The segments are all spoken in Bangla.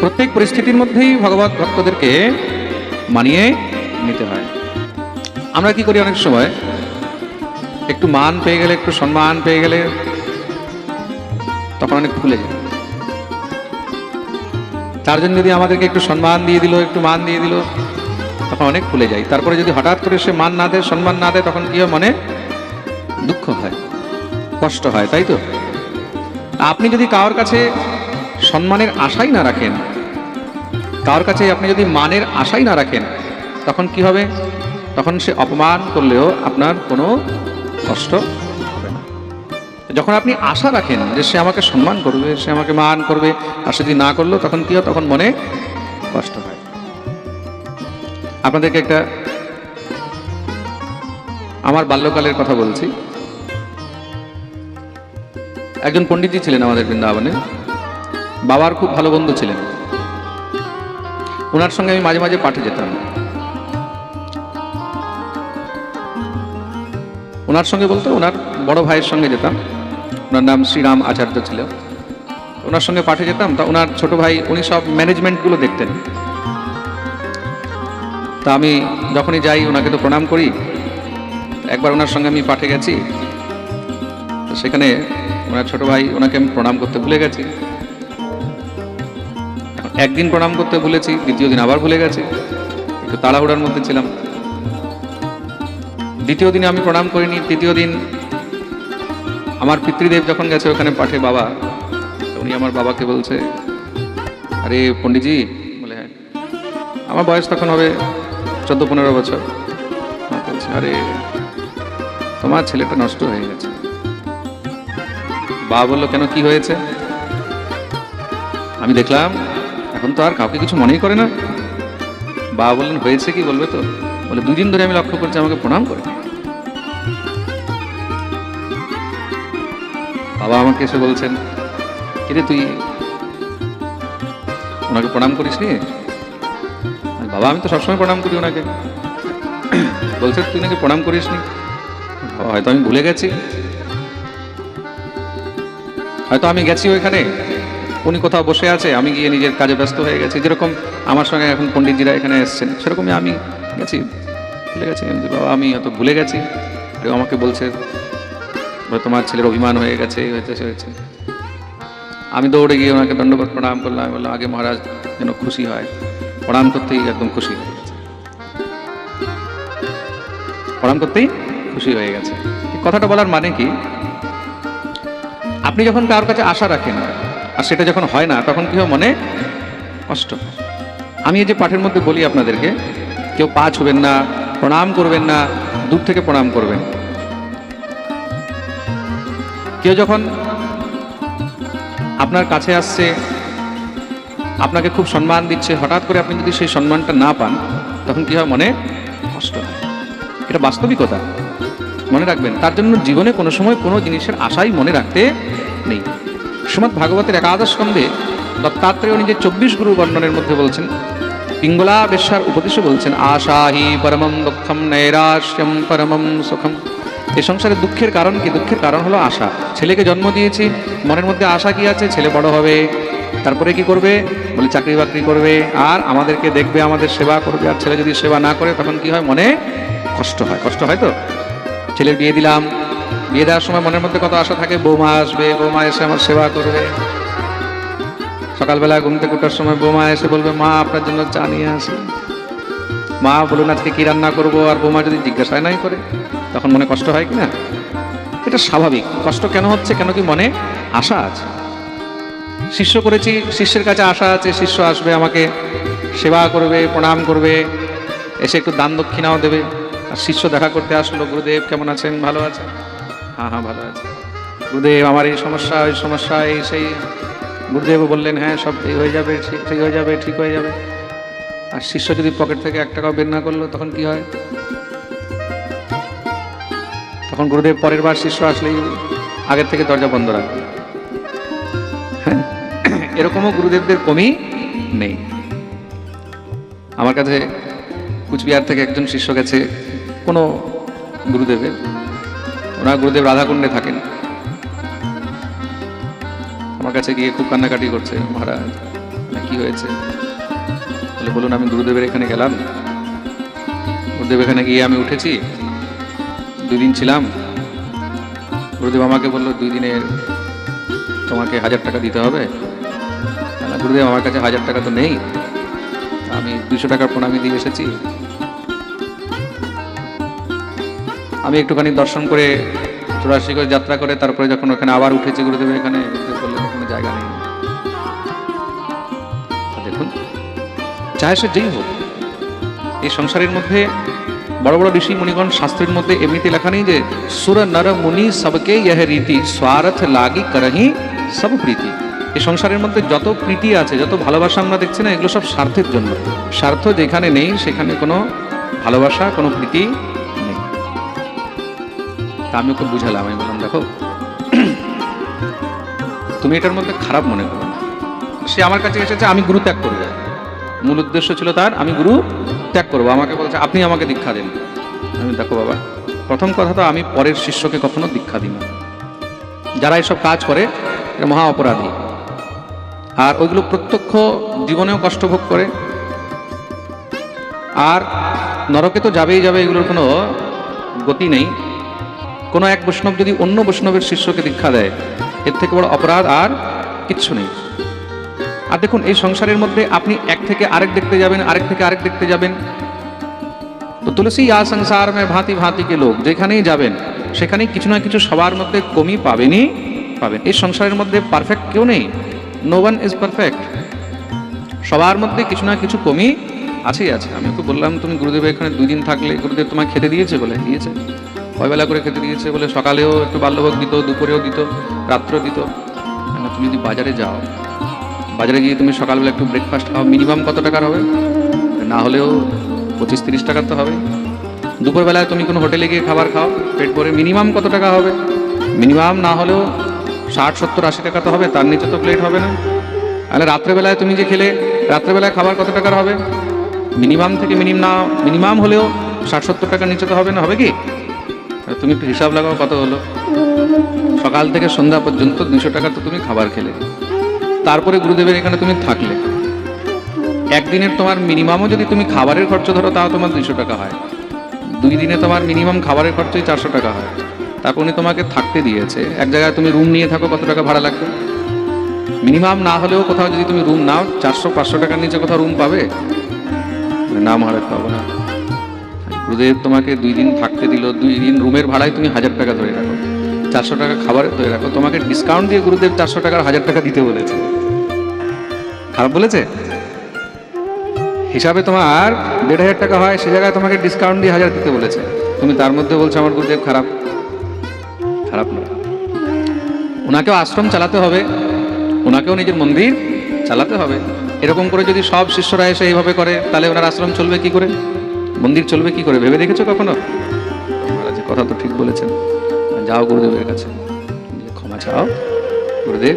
প্রত্যেক পরিস্থিতির মধ্যেই ভগবত ভক্তদেরকে মানিয়ে নিতে হয়। আমরা কি করি অনেক সময়? একটু মান পেয়ে গেলে, একটু সম্মান পেয়ে গেলে তখন অনেক ভুলে যায় তার জন্য যদি আমাদেরকে একটু সম্মান দিয়ে দিল, একটু মান দিয়ে দিল, তখন অনেক ভুলে যাই। তারপরে যদি হঠাৎ করে সে মান না দেয়, সম্মান না দেয়, তখন কি হয়? মনে দুঃখ হয়, কষ্ট হয়, তাই তো? আপনি যদি কারোর কাছে সম্মানের আশাই না রাখেন। তার কাছে আপনি যদি মানের আশাই না রাখেন, তখন কি হবে? তখন সে অপমান করলেও আপনার কোনো কষ্ট হবে না। যখন আপনি আশা রাখেন যে সে আমাকে সম্মান করবে, সে আমাকে মান করবে, আর যদি না করল, তখন কি হয়? তখন মনে কষ্ট হয়। আপনাদেরকে একটা আমার বাল্যকালের কথা বলছি। একজন পণ্ডিতজি ছিলেন আমাদের বৃন্দাবনে। বাবার খুব ভালো বন্ধু ছিলেন। ওনার সঙ্গে আমি মাঝে মাঝে পাঠে যেতাম। ওনার সঙ্গে বলতে ওনার বড় ভাইয়ের সঙ্গে যেতাম। ওনার নাম শ্রীরাম আচার্য ছিল। ওনার সঙ্গে পাঠে যেতাম। তা ওনার ছোট ভাই, উনি সব ম্যানেজমেন্টগুলো দেখতেন। তা আমি যখনই যাই, ওনাকে তো প্রণাম করি। একবার ওনার সঙ্গে আমি পাঠে গেছি। সেখানে ওনার ছোট ভাই, ওনাকে আমি প্রণাম করতে ভুলে গেছি। একদিন প্রণাম করতে ভুলেছি, দ্বিতীয় দিন আবার ভুলে গেছি। একটু তাড়াহুড়ার মধ্যে ছিলাম। দ্বিতীয় দিনে আমি প্রণাম করিনি, তৃতীয় দিন আমার পিতৃদেব যখন গেছে ওখানে পাঠে বাবা, উনি আমার বাবাকে বলছে, আরে পণ্ডিতজি, বলে হ্যাঁ আমার বয়স তখন হবে চোদ্দ পনেরো বছর। বলছে, আরে, তোমার ছেলেটা নষ্ট হয়ে গেছে। বাবা বলল, কেন, কি হয়েছে? আমি দেখলাম এখন তো আর কাউকে কিছু মনেই করে না। বাবা বললেন, হয়েছে কি বলবে তো? বলে, দুদিন ধরে আমি লক্ষ্য করছি, আমাকে প্রণাম করে। বাবা আমাকে এসে বলছেন কিরে তুই? ওনাকে প্রণাম করিস নি? বাবা, আমি তো সবসময় প্রণাম করি ওনাকে। বলছে, তুই নাকি প্রণাম করিস নি? হয়তো আমি ভুলে গেছি। হয়তো আমি গেছি ওইখানে। উনি কোথাও বসে আছে আমি গিয়ে নিজের কাজে ব্যস্ত হয়ে গেছি। যেরকম আমার সঙ্গে এখন পণ্ডিতজিরা এখানে এসছেন সেরকমই আমি গেছি ভুলে গেছি। বলছি, বাবা আমি হয়তো ভুলে গেছি। কেউ আমাকে বলছে তোমার ছেলের অভিমান হয়ে গেছে এই হয়েছে হয়েছে। আমি দৌড়ে গিয়ে ওনাকে দণ্ডবোধ প্রণাম করলাম। আমি বললাম আগে মহারাজ যেন খুশি হয়। প্রণাম করতেই একদম খুশি হয়ে গেছে। প্রণাম করতেই খুশি হয়ে গেছে। কথাটা বলার মানে কি? আপনি যখন কারোর কাছে আশা রাখেন আর সেটা যখন হয় না, তখন কি হয় মনে? কষ্ট। আমি এই যে পাঠের মধ্যে বলি আপনাদেরকে, কেউ পা ছুবেন না, প্রণাম করবেন না, দূর থেকে প্রণাম করবেন। কেউ যখন আপনার কাছে আসছে, আপনাকে খুব সম্মান দিচ্ছে, হঠাৎ করে আপনি যদি সেই সম্মানটা না পান, তখন কি হয় মনে? কষ্ট। এটা বাস্তবিকতা। মনে রাখবেন, তার জন্য জীবনে কোনো সময় কোনো জিনিসের আশাই মনে রাখতে নেই। শ্রীমৎ ভাগবতের একাদশ স্কন্ধে দত্তাত্রেয় নিজের চব্বিশ গুরু বর্ণনের মধ্যে বলছেন, পিঙ্গলা বেশ্যার উপদেশে বলছেন আশা হি পরমম দুঃখম, নৈরাশ্যম পরমম সুখম। এ সংসারে দুঃখের কারণ কি? দুঃখের কারণ হলো আশা। ছেলেকে জন্ম দিয়েছি, মনের মধ্যে আশা কি আছে? ছেলে বড় হবে, তারপরে কি করবে? বলে চাকরি বাকরি করবে, আর আমাদেরকে দেখবে, আমাদের সেবা করবে। আর ছেলে যদি সেবা না করে, তখন কি হয়? মনে কষ্ট হয়। কষ্ট হয় তো? ছেলের বিয়ে দিলাম বিয়ে দেওয়ার সময় মনের মধ্যে কত আশা থাকে? বৌমা আসবে, বৌমা এসে আমার সেবা করবে। সকালবেলা ঘুম থেকে ওঠার সময় বৌমা এসে বলবে, মা, আপনার জন্য চা নিয়ে আসি। মা বলুন আজকে কি রান্না করব? আর বৌমা যদি জিজ্ঞাসায় নাই করে, তখন মনে কষ্ট হয় কি না এটা স্বাভাবিক। কষ্ট কেন হচ্ছে, কেন কি মনে আশা আছে? শিষ্য করেছি, শিষ্যের কাছে আশা আছে, শিষ্য আসবে, আমাকে সেবা করবে, প্রণাম করবে, এসে একটু দান দক্ষিণাও দেবে। আর শিষ্য দেখা করতে আসলো, গুরুদেব, কেমন আছেন? ভালো আছেন? হ্যাঁ হ্যাঁ ভালো আছে। গুরুদেব, আমার এই সমস্যা ওই সমস্যা, এই সেই। গুরুদেব বললেন হ্যাঁ সব ঠিক হয়ে যাবে, ঠিক হয়ে যাবে, ঠিক হয়ে যাবে। আর শিষ্য যদি পকেট থেকে এক টাকাও বের না করল, তখন কি হয়? তখন গুরুদেব পরের বার শিষ্য আসলেই আগের থেকে দরজা বন্ধ রাখবে হ্যাঁ এরকমও গুরুদেবদের কমই নেই। আমার কাছে কুচবিহার থেকে একজন শিষ্য গেছে, কোনো গুরুদেবের। ওনার গুরুদেব রাধাকুণ্ডে থাকেন। আমার কাছে গিয়ে খুব কান্নাকাটি করছে মহারাজ না, কি হয়েছে? বলে বলুন আমি গুরুদেবের এখানে গেলাম। গুরুদেব এখানে গিয়ে আমি উঠেছি। দুই দিন ছিলাম। গুরুদেব আমাকে বলল দুই দিনের তোমাকে হাজার টাকা দিতে হবে? গুরুদেব আমার কাছে হাজার টাকা তো নেই। আমি দুশো টাকার প্রণামী দিয়ে এসেছি। আমি একটুখানি দর্শন করে চুরাশি করে যাত্রা করে, তারপরে যখন ওখানে আবার উঠেছি গুরুদেবের এখানে কোনো জায়গা নেই। দেখুন চাহে সে যেই হোক, এই সংসারের মধ্যে বড় বড় ঋষি মুনিগণ শাস্ত্রের মধ্যে এমনিতে লেখা নেই যে, সুর নর মুনি সবকে ইহ রীতি, স্বার্থ লাগি করহি সব প্রীতি। এই সংসারের মধ্যে যত প্রীতি আছে, যত ভালোবাসা আমরা দেখছি না, এগুলো সব স্বার্থের জন্য। স্বার্থ যেখানে নেই, সেখানে কোনো ভালোবাসা, কোনো প্রীতি তা আমি ওকে বুঝালাম, আমি বললাম, দেখো, তুমি এটার মধ্যে খারাপ মনে করো না। সে আমার কাছে এসেছে, আমি গুরু ত্যাগ করব। মূল উদ্দেশ্য ছিল তার, আমি গুরু ত্যাগ করব। আমাকে বলছে, আপনি আমাকে দীক্ষা দেন। আমি, দেখো বাবা, প্রথম কথা তো আমি পরের শিষ্যকে কখনো দীক্ষা দিই না যারা এসব কাজ করে, এরা মহা অপরাধী। আর ওইগুলো প্রত্যক্ষ জীবনেও কষ্ট ভোগ করে। আর নরকে তো যাবেই যাবে, এগুলোর কোনো গতি নেই। কোনো এক বৈষ্ণব যদি অন্য বৈষ্ণবের শিষ্যকে দীক্ষা দেয়, এর থেকে বড় অপরাধ আর কিচ্ছু নেই। আর দেখুন, এই সংসারের মধ্যে আপনি এক থেকে আরেক দেখতে যাবেন, আরেক থেকে আরেক দেখতে যাবেন। তো তুলসী আ সংসার মে ভাঁতি ভাঁতি কে লোক, যেখানেই যাবেন, সেখানেই কিছু না কিছু সবার মধ্যে কমি পাবেনই পাবেন। এই সংসারের মধ্যে পারফেক্ট কেউ নেই। নো ওয়ান ইজ পারফেক্ট সবার মধ্যে কিছু না কিছু কমি আছেই আছে। আমি তো বললাম, তুমি গুরুদেব এখানে দুই দিন থাকলে, গুরুদেব তোমায় খেতে দিয়েছে বলে, দিয়েছে। কয়বেলা করে খেতে দিয়েছে বলে সকালেও একটু বাল্যভোগ দিত, দুপুরেও দিত, রাত্রেও দিত। তুমি যদি বাজারে যাও, বাজারে গিয়ে তুমি সকালবেলা একটু ব্রেকফাস্ট খাও মিনিমাম কত টাকার হবে? না হলেও পঁচিশ তিরিশ টাকার তো হবে দুপুরবেলায় তুমি কোনো হোটেলে গিয়ে খাবার খাও, পেট ভরে মিনিমাম কত টাকা হবে? মিনিমাম না হলেও ষাট, সত্তর, আশি টাকা তো হবে, তার নিচে তো প্লেট হবে না। তাহলে রাত্রেবেলায় তুমি যে খেলে, রাত্রেবেলায় খাবার কত টাকার হবে? মিনিমাম থেকে মিনিমাম না মিনিমাম হলেও ষাট, সত্তর টাকার নিচে তো হবে না, হবে কি? তুমি একটু হিসাব লাগাও কত হলো? সকাল থেকে সন্ধ্যা পর্যন্ত দুশো টাকা তো তুমি খাবার খেলে। তারপরে গুরুদেবের এখানে তুমি থাকলে। একদিনের তোমার মিনিমামও যদি তুমি খাবারের খরচ ধরো, তাও তোমার দুইশো টাকা হয়। দুই দিনে তোমার মিনিমাম খাবারের খরচই চারশো টাকা হয়। তারপর উনি তোমাকে থাকতে দিয়েছে। এক জায়গায় তুমি রুম নিয়ে থাকো, কত টাকা ভাড়া লাগবে? মিনিমাম না হলেও কোথাও যদি তুমি রুম নাও, চারশো, পাঁচশো টাকার নিচে কোথাও রুম পাবে? না, মহারাজ পাবো না। গুরুদেব তোমাকে দুই দিন থাকতে দিল, দুই দিন রুমের ভাড়ায় তুমি হাজার টাকা ধরে রাখো। চারশো টাকা খাবার ধরে রাখো। তোমাকে ডিসকাউন্ট দিয়ে গুরুদেব চারশো টাকার হাজার টাকা দিতে বলেছে। খারাপ বলেছে? হিসাবে তোমার দেড় হাজার টাকা হয়, সে জায়গায় তোমাকে ডিসকাউন্ট দিয়ে হাজার দিতে বলেছে। তুমি তার মধ্যে বলছো, আমার গুরুদেব খারাপ। খারাপ না ওনাকেও আশ্রম চালাতে হবে। ওনাকেও নিজের মন্দির চালাতে হবে। এরকম করে যদি সব শিষ্যরা এসে এইভাবে করে, তাহলে ওনার আশ্রম চলবে কি করে? মন্দির চলবে কি করে? ভেবে দেখেছ কখনো? মহারাজ কথা তো ঠিক বলেছেন। যাও গুরুদেবের কাছে। ক্ষমা চাও, গুরুদেব,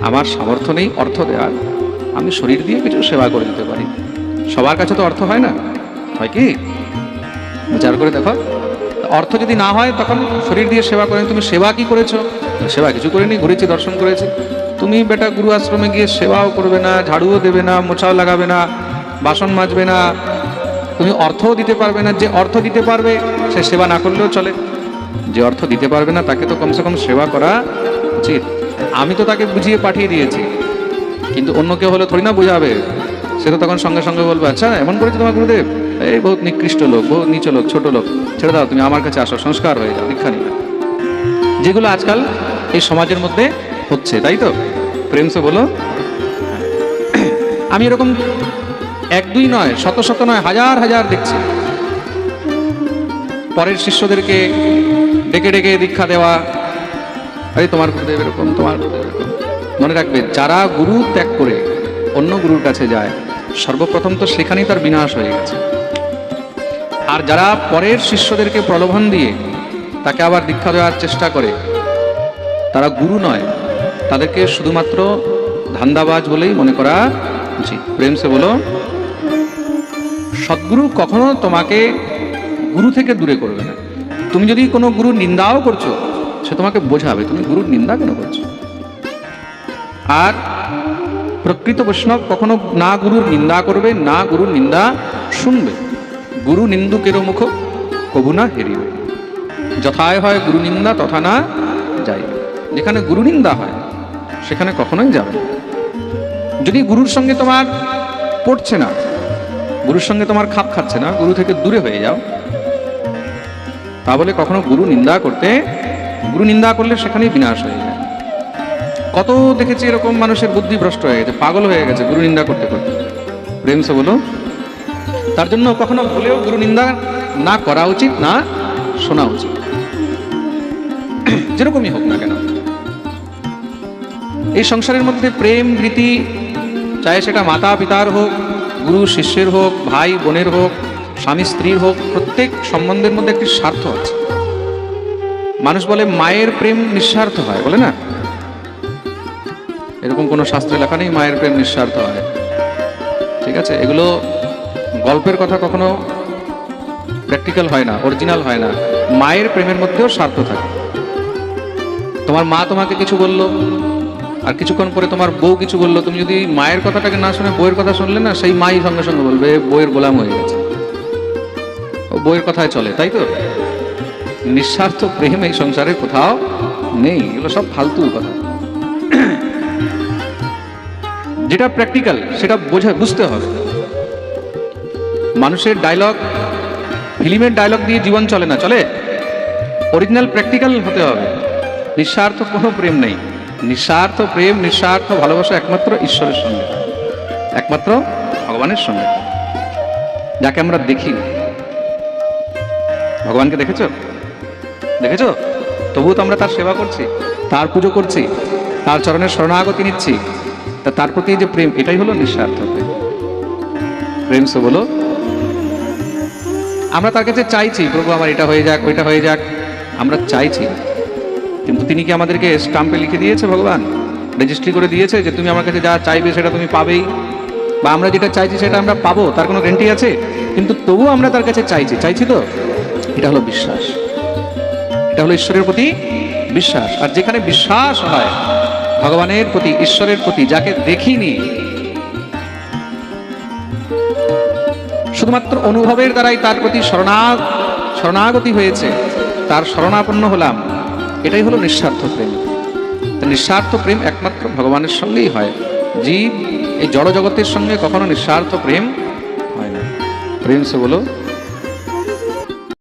আমার সামর্থ্য নেই, অর্থ দেওয়ার আমি শরীর দিয়ে কিছু সেবা করে দিতে পারি। সবার কাছে তো অর্থ হয় না। হয় কি? বিচার করে দেখো। অর্থ যদি না হয়, তখন শরীর দিয়ে সেবা করে তুমি সেবা কি করেছ? সেবা কিছু করিনি, ঘুরেছি, দর্শন করেছি। তুমি বেটা গুরু আশ্রমে গিয়ে সেবাও করবে না, ঝাড়ুও দেবে না মোছাও লাগাবে না, বাসন মাজবে না তুমি অর্থও দিতে পারবে না, যে অর্থ দিতে পারবে, সে সেবা না করলেও চলে। যে অর্থ দিতে পারবে না, তাকে তো কমসে কম সেবা করা উচিত। আমি তো তাকে বুঝিয়ে পাঠিয়ে দিয়েছি। কিন্তু অন্য কেউ হলে থোড়ি না বোঝাবে। সে তো তখন সঙ্গে সঙ্গে বলবে আচ্ছা এমন করেছে তোমার গুরুদেব? এই বহুত নিকৃষ্ট লোক, বহুত নিচ লোক, ছোট লোক। ছেড়ে দাও, তুমি আমার কাছে আসো, সংস্কার হয়ে যাও, দীক্ষা নিবে। যেগুলো আজকাল এই সমাজের মধ্যে হচ্ছে, তাই তো? প্রেম সে বলো। আমি এরকম এক দুই নয়, শত শত নয়, হাজার হাজার দেখছে। পরের শিষ্যদেরকে ডেকে ডেকে দীক্ষা দেওয়া। আরে তোমার গুরুদেব এরকম, তোমার মনে রাখবে, যারা গুরু ত্যাগ করে অন্য গুরুর কাছে যায়, সর্বপ্রথম তো সেখানেই তার বিনাশ হয়ে গেছে। আর যারা পরের শিষ্যদেরকে প্রলোভন দিয়ে তাকে আবার দীক্ষা দেওয়ার চেষ্টা করে, তারা গুরু নয়। তাদেরকে শুধুমাত্র ধান্দাবাজ বলেই মনে করা উচিত। প্রেম সে বলো সদ্গুরু কখনো তোমাকে গুরু থেকে দূরে করবে না। তুমি যদি কোনো গুরু নিন্দাও করছ, সে তোমাকে বোঝাবে, তুমি গুরুর নিন্দা কেন করছ? আর প্রকৃত বৈষ্ণব কখনো না গুরুর নিন্দা করবে, না গুরুর নিন্দা শুনবে। গুরু নিন্দুকেরও মুখ কবু না হেরিবে। যথায় হয় গুরু নিন্দা, তথা না যাইবে। যেখানে গুরু নিন্দা হয়, সেখানে কখনোই যাবে। যদি গুরুর সঙ্গে তোমার পড়ছে না গুরুর সঙ্গে তোমার খাপ খাচ্ছে না, গুরু থেকে দূরে হয়ে যাও। তা বলে কখনো গুরু নিন্দা করতে, গুরু নিন্দা করলে সেখানেই বিনাশ হয়ে যায়। কত দেখেছি এরকম মানুষের বুদ্ধি ভ্রষ্ট হয়ে গেছে, পাগল হয়ে গেছে গুরু নিন্দা করতে করতে। প্রেমসে বলো, তার জন্য কখনো ভুলেও গুরু নিন্দা না করা উচিত, না শোনা উচিত। যেরকমই হোক না কেন। এই সংসারের মধ্যে প্রেম রীতি চাहे সেটা মাতা পিতার হোক গুরু, শিষ্যের হোক, ভাই, বোনের হোক, স্বামী, স্ত্রীর হোক, প্রত্যেক সম্বন্ধের মধ্যে একটি স্বার্থ আছে। মানুষ বলে মায়ের প্রেম নিঃস্বার্থ হয়, বলে না? এরকম কোনো শাস্ত্রে লেখা নেই, মায়ের প্রেম নিঃস্বার্থ হয়। ঠিক আছে? এগুলো গল্পের কথা কখনো প্র্যাকটিক্যাল হয় না, অরিজিনাল হয় না। মায়ের প্রেমের মধ্যেও স্বার্থ থাকে। তোমার মা তোমাকে কিছু বলল? আর কিছুক্ষণ পরে তোমার বউ কিছু বলল, তুমি যদি মায়ের কথাটাকে না শুনে বইয়ের কথা শুনলে না, সেই মাই সঙ্গে সঙ্গে বলবে "এ বইয়ের গোলাম হয়ে গেছে। ও বইয়ের কথায় চলে, তাই তো? নিঃস্বার্থ প্রেম এই সংসারে কোথাও নেই, এগুলো সব ফালতু কথা। যেটা প্র্যাকটিক্যাল সেটা বোঝা, বুঝতে হবে। মানুষের ডায়লগ ফিল্মের ডায়লগ দিয়ে জীবন চলে না, চলে? অরিজিনাল প্র্যাকটিক্যাল হতে হবে। নিঃস্বার্থ কোনো প্রেম নেই। নিঃস্বার্থ প্রেম, নিঃস্বার্থ ভালোবাসা একমাত্র ঈশ্বরের সঙ্গে। একমাত্র ভগবানের সঙ্গে। যাকে আমরা দেখি। ভগবানকে দেখেছ? দেখেছ? তবুও তো আমরা তার সেবা করছি, তার পুজো করছি, তার চরণের শরণাগতি নিচ্ছি। তা তার প্রতি যে প্রেম, এটাই হলো নিঃস্বার্থ প্রেম। প্রেম সে বলো, আমরা তার কাছে চাইছি, প্রভু আমার এটা হয়ে যাক, ওইটা হয়ে যাক। আমরা চাইছি কিন্তু তিনি কি আমাদেরকে স্টাম্পে লিখে দিয়েছে, ভগবান? রেজিস্ট্রি করে দিয়েছে যে তুমি আমার কাছে যা চাইবে সেটা তুমি পাবেই। বা আমরা যেটা চাইছি সেটা আমরা পাবো, তার কোনো গ্যারান্টি আছে? কিন্তু তবুও আমরা তার কাছে চাইছি। চাইছি তো? এটা হলো বিশ্বাস। এটা হলো ঈশ্বরের প্রতি বিশ্বাস। আর যেখানে বিশ্বাস হয়, ভগবানের প্রতি, ঈশ্বরের প্রতি, যাকে দেখিনি, শুধুমাত্র অনুভবের দ্বারাই তার প্রতি শরণা শরণাগতি হয়েছে। তার শরণাপন্ন হলাম। এটাই হলো নিঃস্বার্থ প্রেম। নিঃস্বার্থ প্রেম একমাত্র ভগবানের সঙ্গেই হয়। জীব এই জড় জগতের সঙ্গে কখনো নিঃস্বার্থ প্রেম হয় না। প্রেম সে বলো